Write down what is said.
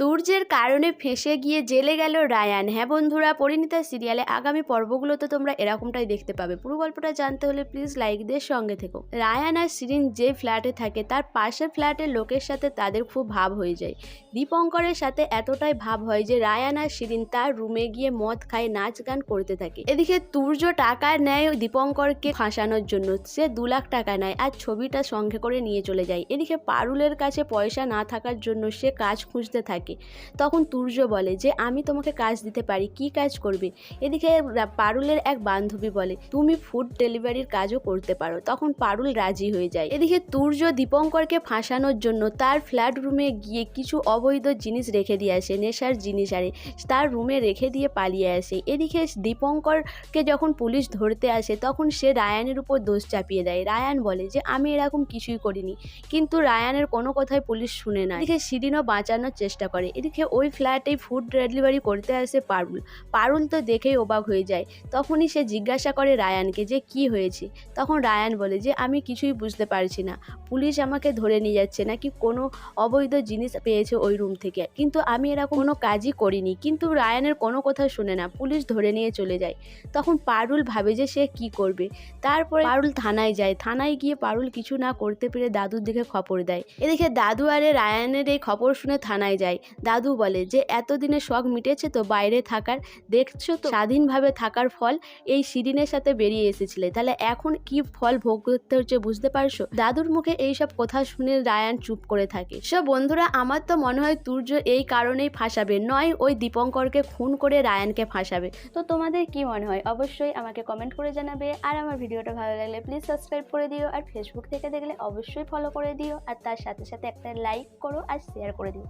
তুর্যের কারণে ফেঁসে গিয়ে জেলে গেল রায়ান। হ্যাঁ বন্ধুরা, পরিণীতা সিরিয়ালে আগামী পর্বগুলোতে তোমরা এরকমটাই দেখতে পাবে। পুরো গল্পটা জানতে হলে প্লিজ লাইক দিয়ে সঙ্গে থেকো। রায়ান আর সিরিন যে ফ্ল্যাটে থাকে, তার পাশের ফ্ল্যাটের লোকের সাথে তাদের খুব ভাব হয়ে যায়। দীপঙ্করের সাথে এতটাই ভাব হয় যে রায়ান আর সিরিন তার রুমে গিয়ে মদ খায়, নাচ গান করতে থাকে। এদিকে তুর্য টাকা নেয় দীপঙ্করকে ফাঁসানোর জন্য। সে দু লাখ টাকা নেয় আর ছবিটা সঙ্গে করে নিয়ে চলে যায়। এদিকে পারুলের কাছে পয়সা না থাকার জন্য সে কাজ খুঁজতে থাকে। তখন তুর্য বলে যে, আমি তোমাকে কাজ দিতে পারি, কি কাজ করবে? এদিকে পারুলের এক বান্ধবী বলে, তুমি ফুড ডেলিভারির কাজও করতে পারো। তখন পারুল রাজি হয়ে যায়। এদিকে তুর্য দীপঙ্করকে ফাঁসানোর জন্য তার ফ্ল্যাট রুমে গিয়ে কিছু অবৈধ জিনিস রেখে দিয়ে আসে, নেশার জিনিস আরে তার রুমে রেখে দিয়ে পালিয়ে আসে। এদিকে দীপঙ্করকে যখন পুলিশ ধরতে আসে, তখন সে রায়ানের উপর দোষ চাপিয়ে দেয়। রায়ান বলে যে, আমি এরকম কিছুই করিনি। কিন্তু রায়ানের কোনো কথাই পুলিশ শুনে না। এদিকে শিরিনও বাঁচানোর চেষ্টা করে এদিকে ওই ফ্ল্যাটে ফুড ডেলিভারি করতে আসে পারুল। পারুল তো দেখেই অবাক হয়ে যায়। তখনই সে জিজ্ঞাসা করে রায়ানকে যে কি হয়েছে? তখন রায়ান বলে যে, আমি কিছুই বুঝতে পারছি না। পুলিশ আমাকে ধরে নিয়ে যাচ্ছে নাকি কোনো অবৈধ জিনিস পেয়েছে ওই রুম থেকে। কিন্তু আমি এরকম কোনো কাজই করিনি। কিন্তু রায়ানের কোনো কথা শুনে না। পুলিশ ধরে নিয়ে চলে যায়। তখন পারুল ভাবে যে সে কি করবে। তারপরে পারুল থানায় যায়। থানায় গিয়ে পারুল কিছু না করতে পেরে দাদুর দিকে খবর দেয়। এদিকে দাদু আরে রায়ানের এই খবর শুনে থানায় যায়। দাদু বলে যে, এতদিনে শখ মিটেছে তো বাইরে থাকার। দেখছ তো, স্বাধীনভাবে থাকার ফল এই শিরিনের সাথে বেরিয়ে এসেছিলে। তাহলে এখন কি ফল ভোগ করতে হচ্ছে বুঝতে পারছ? দাদুর মুখে এইসব কথা শুনে রায়ান চুপ করে থাকে। সব বন্ধুরা, আমার তো মনে হয় তুর্য এই কারণেই ফাঁসাবে, নয় ওই দীপঙ্করকে খুন করে রায়ানকে ফাঁসাবে। তো তোমাদের কি মনে হয়? অবশ্যই আমাকে কমেন্ট করে জানাবে। আর আমার ভিডিওটা ভালো লাগলে প্লিজ সাবস্ক্রাইব করে দিও। আর ফেসবুক থেকে দেখলে অবশ্যই ফলো করে দিও। আর তার সাথে সাথে একটা লাইক করো আর শেয়ার করে দিও।